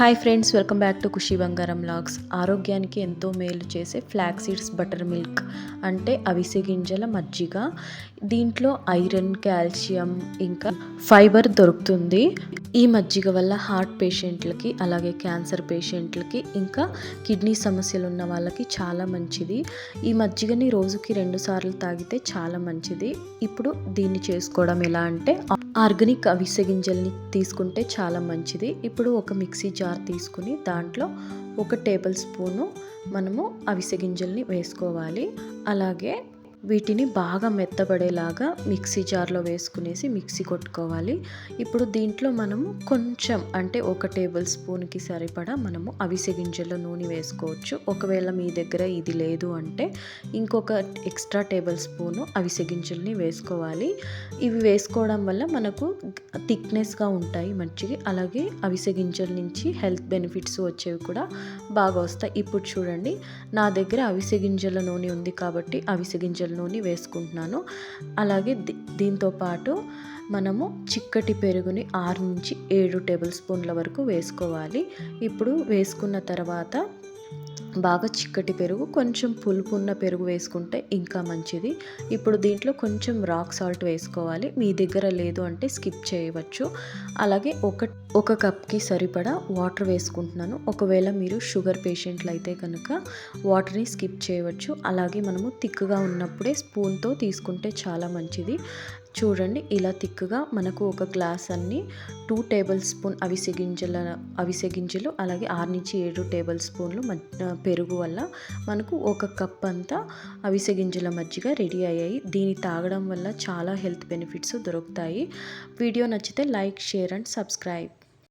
Hi friends welcome back to Khushi బంగారం logs. ఆరోగ్యానికి ఎంతో మేలు చేసే ఫ్లాక్ సీడ్స్ బటర్ మిల్క్ అంటే అవిసె గింజల మజ్జిగ. దీంట్లో ఐరన్ కాల్షియం ఇంకా ఫైబర్ దొరుకుతుంది. ఈ మజ్జిగ వల్ల హార్ట్ పేషెంట్లకి అలాగే క్యాన్సర్ పేషెంట్లకి ఇంకా కిడ్నీ సమస్యలు ఉన్న వాళ్ళకి చాలా మంచిది. ఈ మజ్జిగని రోజుకి రెండు సార్లు తాగితే చాలా మంచిది. ఇప్పుడు దీన్ని చేసుకోవడం ఎలా అంటే ఆర్గానిక్ అవిసె గింజల్ని తీసుకుంటే చాలా మంచిది. ఇప్పుడు ఒక మిక్సీ జార్ తీసుకుని దాంట్లో ఒక టేబుల్ స్పూను మనము అవిసె గింజల్ని వేసుకోవాలి. అలాగే వీటిని బాగా మెత్తబడేలాగా మిక్సీ జార్లో వేసుకునేసి మిక్సీ కొట్టుకోవాలి. ఇప్పుడు దీంట్లో మనము కొంచెం అంటే ఒక టేబుల్ స్పూన్కి సరిపడా మనము అవిసె గింజల నూనె వేసుకోవచ్చు. ఒకవేళ మీ దగ్గర ఇది లేదు అంటే ఇంకొక ఎక్స్ట్రా టేబుల్ స్పూను అవిసె గింజల్ని వేసుకోవాలి. ఇవి వేసుకోవడం వల్ల మనకు థిక్నెస్గా ఉంటాయి మంచిగా అలాగే అవిసె గింజల నుంచి హెల్త్ బెనిఫిట్స్ వచ్చేవి కూడా బాగా వస్తాయి. ఇప్పుడు చూడండి నా దగ్గర అవిసె గింజల నూనె ఉంది కాబట్టి అవిసె గింజల నూనె వేసుకుంటున్నాను. అలాగే దీ దీంతో పాటు మనము చిక్కటి పెరుగుని ఆరు నుంచి ఏడు టేబుల్ స్పూన్ల వరకు వేసుకోవాలి. ఇప్పుడు వేసుకున్న తర్వాత బాగా చిక్కటి పెరుగు కొంచెం పులుపు ఉన్న పెరుగు వేసుకుంటే ఇంకా మంచిది. ఇప్పుడు దీంట్లో కొంచెం రాక్ సాల్ట్ వేసుకోవాలి. మీ దగ్గర లేదు అంటే స్కిప్ చేయవచ్చు. అలాగే ఒక ఒక కప్కి సరిపడా వాటర్ వేసుకుంటున్నాను. ఒకవేళ మీరు షుగర్ పేషెంట్లు అయితే కనుక వాటర్ని స్కిప్ చేయవచ్చు. అలాగే మనము తిక్కుగా ఉన్నప్పుడే స్పూన్తో తీసుకుంటే చాలా మంచిది. చూడండి ఇలా తిక్కుగా మనకు ఒక గ్లాస్ అన్ని టూ టేబుల్ స్పూన్ అవిసె గింజల అవిసె గింజలు అలాగే ఆరు నుంచి ఏడు టేబుల్ స్పూన్లు పెరుగు వల్ల మనకు ఒక కప్ అంతా అవిసె గింజల మజ్జిగ రెడీ అయ్యాయి. దీన్ని తాగడం వల్ల చాలా హెల్త్ బెనిఫిట్స్ దొరుకుతాయి. వీడియో నచ్చితే లైక్ షేర్ అండ్ సబ్స్క్రైబ్